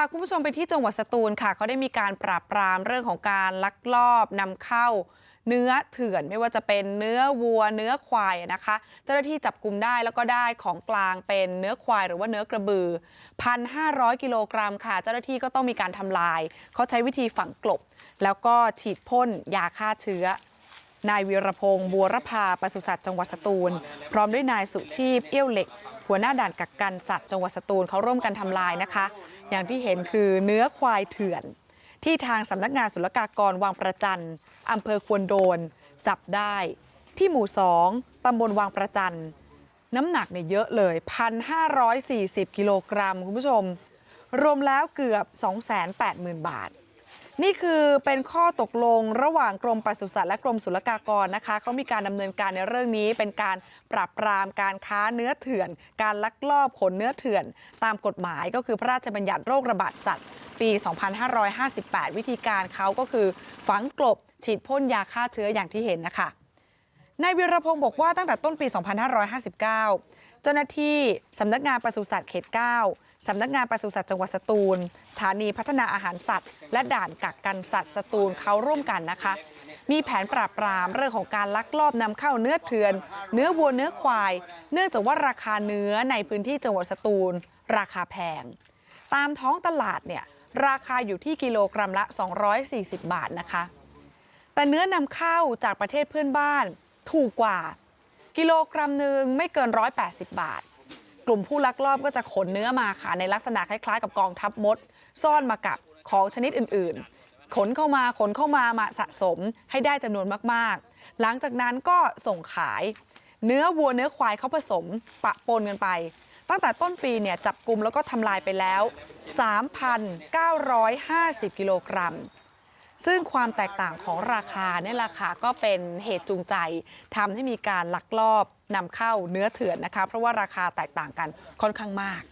าคุณผู้ชมไปที่จังหวัดสตูลค่ะเขาได้มีการปราบปรามเรื่องของการลักลอบนำเข้า เนื้อเถื่อนไม่ว่าจะเป็นเนื้อวัวเนื้อควายนะคะ เจ้าหน้าที่จับกลุ่มได้แล้วก็ได้ของกลางเป็นเนื้อควายหรือว่าเนื้อกระบือ 1,500 กิโลกรัมค่ะ เจ้าหน้าที่ก็ต้องมีการทำลาย เขาใช้วิธีฝังกลบ แล้วก็ฉีดพ่นยาฆ่าเชื้อ นายวีรพงศ์บัวรพาปศุสัตว์จังหวัดสตูลพร้อมด้วยนายสุชีพเอี้ยวเหล็ก หัวหน้าด่านกักกันสัตว์จังหวัดสตูลเขาร่วมกันทำลายนะคะ อย่างที่เห็นคือเนื้อควายเถื่อน ที่ทางสำนักงานศุลกากรวังประจันอำเภอควนโดน จับได้ที่หมู่สองตำบลวังประจันน้ำหนักเนี่ยเยอะเลย 1,540 กิโลกรัมคุณผู้ชม รวมแล้วเกือบ 280,000 บาท นี่คือเป็นข้อตกลงระหว่างกรมปศุสัตว์และกรมศุลกากรนะคะเขามีการดำเนินการในเรื่องนี้เป็นการปรับปรามการค้าเนื้อเถื่อน การลักลอบขนเนื้อเถื่อน ตามกฎหมายก็คือพระราชบัญญัติโรคระบาดสัตว์ ปี 2558 วิธีการเขาก็คือฝังกลบฉีดพ่นยาฆ่าเชื้ออย่างที่เห็นนะคะ วีรพงศ์บอกว่าตั้งแต่ต้นปี 2559 เจ้าหน้าที่สำนักงานปศุสัตว์เขต 9 สำนักงานปศุสัตว์จังหวัดสตูลสถานีพัฒนาอาหารสัตว์ และด่านกักกันสัตว์สตูลเขาร่วมกันนะคะ มีแผนปราบปรามเรื่องของการลักลอบนำเข้าเนื้อเถื่อน เนื้อวัวเนื้อควาย เนื่องจากว่าราคาเนื้อในพื้นที่จังหวัดสตูล ราคาแพง ตามท้องตลาดเนี่ยราคาอยู่ที่กิโลกรัมละ 240 บาทนะคะ แต่เนื้อนำเข้าจากประเทศเพื่อนบ้าน ถูกกว่ากิโลกรัมหนึ่งไม่เกิน180บาท กลุ่มผู้ลักลอบก็จะขนเนื้อมาค่ะในลักษณะคล้ายๆ กับกองทัพมด ซ่อนมากับของชนิดอื่นๆ ขนเข้ามาขนเข้ามามาสะสมให้ได้จำนวนมากๆ หลังจากนั้นก็ส่งขาย เนื้อวัวเนื้อควายเขาผสมปะปนกันไป ตั้งแต่ต้นปีเนี่ยจับกลุ่มแล้วก็ทำลายไปแล้ว 3,950 กิโลกรัม ซึ่งความแตกต่างของราคาเนี่ยราคาก็เป็นเหตุจูงใจทำให้มีการลักลอบนำเข้าเนื้อเถื่อนนะคะเพราะว่าราคาแตกต่างกันค่อนข้างมาก